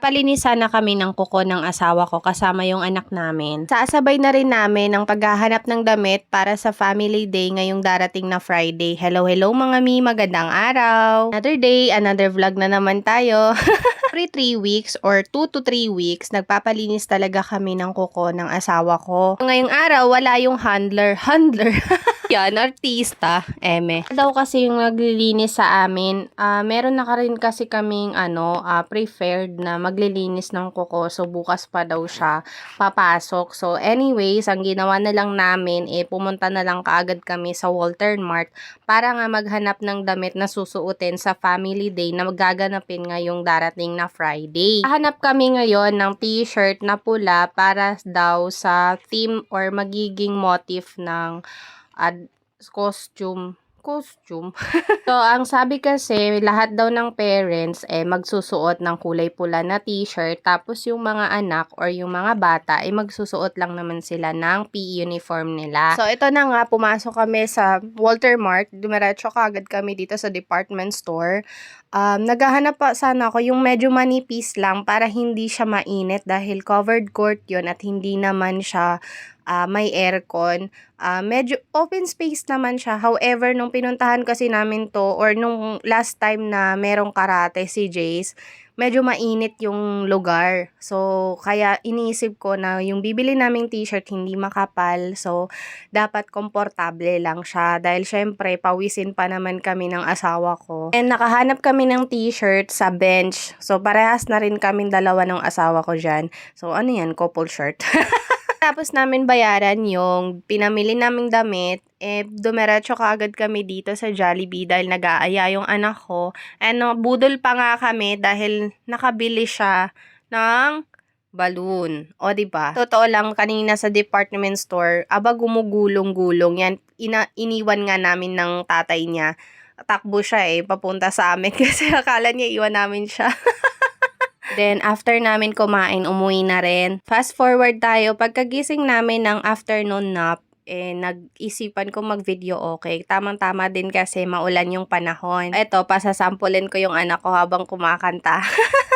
Palinisan na kami ng kuko ng asawa ko kasama yung anak namin. Sasabay na rin namin ang paghahanap ng damit para sa family day ngayong darating na Friday. Hello, hello mga mi, magandang araw. Another day, another vlog na naman tayo. Every 3 weeks or 2 to 3 weeks, nagpapalinis talaga kami ng kuko ng asawa ko. Ngayong araw, wala yung handler. Handler? Yan, artista. Eme. Daw kasi yung naglilinis sa amin. Ah, meron na ka rin kasi kaming ano, ah, preferred na maglilinis ng kuko. So, bukas pa daw siya papasok. So, anyways, ang ginawa na lang namin, eh, pumunta na lang kaagad kami sa Walter Mart para nga maghanap ng damit na susuotin sa family day na magaganapin ngayong darating na Friday. Hanap kami ngayon ng t-shirt na pula para daw sa theme or magiging motif ng ad costume costume. so, ang sabi kasi, lahat daw ng parents eh magsusuot ng kulay pula na t-shirt tapos yung mga anak or yung mga bata ay magsusuot lang naman sila ng PE uniform nila. So, ito na nga, pumasok kami sa Walter Mart. Dumiretso kagad kami dito sa department store. Um, naghahanap pa sana ako yung medyo manipis lang para hindi siya mainit dahil covered court yun at hindi naman siya ah, may aircon. Ah, medyo open space naman siya. However, nung pinuntahan kasi namin to or nung last time na merong karate si Jace, medyo mainit yung lugar. So, kaya iniisip ko na yung bibili naming t-shirt hindi makapal. So, dapat komportable lang siya. Dahil syempre, pawisin pa naman kami ng asawa ko. And nakahanap kami ng t-shirt sa bench. So, parehas na rin kami dalawa ng asawa ko dyan. So, ano yan? Couple shirt. Tapos namin bayaran yung pinamili naming damit, eh, dumiretso kaagad kami dito sa Jollibee dahil nag-aaya yung anak ko. Ano, budol pa nga kami dahil nakabili siya ng balloon. O, di ba? Totoo lang, kanina sa department store, aba gumugulong-gulong. Yan, ina, iniwan nga namin ng tatay niya. Takbo siya eh, papunta sa amin kasi akala niya iwan namin siya. Then, after namin kumain, umuwi na rin. Fast forward tayo, pagkagising namin ng afternoon nap, eh, nag-isipan ko mag-video okay. Tamang-tama din kasi maulan yung panahon. Ito, pasasampulin ko yung anak ko habang kumakanta.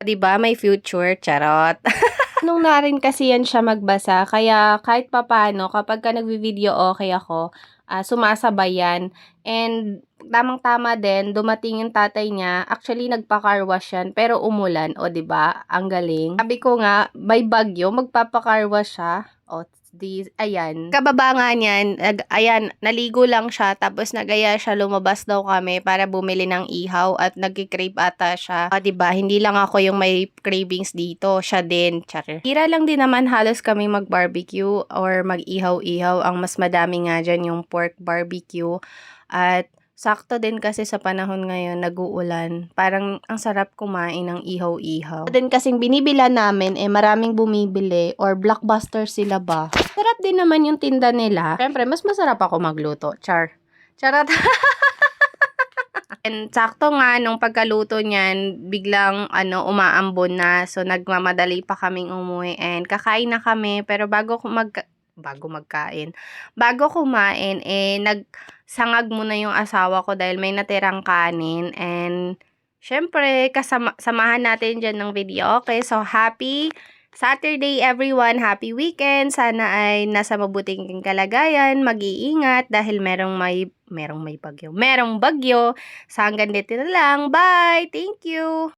Di ba may future? Charot. Nung na rin kasi yan siya magbasa, kaya kahit papano, kapag ka nagvi-video okay ako, ah, sumasabay yan. And tamang-tama din, dumating yung tatay niya, actually nagpa-car wash yan, pero umulan, o ba Ang galing. Sabi ko nga, may bagyo, magpapa-car wash siya. O, di, ayan. Kababa nga niyan, nag, ayan, naligo lang siya, tapos nagaya siya, lumabas daw kami para bumili ng ihaw at nagki-crave ata siya. Ah, 'di ba Hindi lang ako yung may cravings dito, siya din. Char. Hira lang din naman halos kami mag-barbecue or mag-ihaw-ihaw. Ang mas madami nga dyan yung pork barbecue. At Sakto din kasi sa panahon ngayon, nag-uulan. Parang ang sarap kumain ng ihaw-ihaw. Din kasing binibila namin, eh maraming bumibili or blockbuster sila ba. Sarap din naman yung tinda nila. Siyempre, mas masarap ako magluto. Char. Charot. And sakto nga, nung pagkaluto niyan, biglang ano, umaambon na. So, nagmamadali pa kaming umuwi. And kakain na kami. Pero bago mag bago magkain. Bago kumain, eh, nagsangag muna yung asawa ko dahil may natirang kanin. And, syempre, kasama, samahan natin dyan ng video. Okay, so, happy Saturday, everyone. Happy weekend. Sana ay nasa mabuting kalagayan. Mag-iingat dahil merong may, merong may bagyo. Merong bagyo. Sa hanggang dito na lang. Bye! Thank you!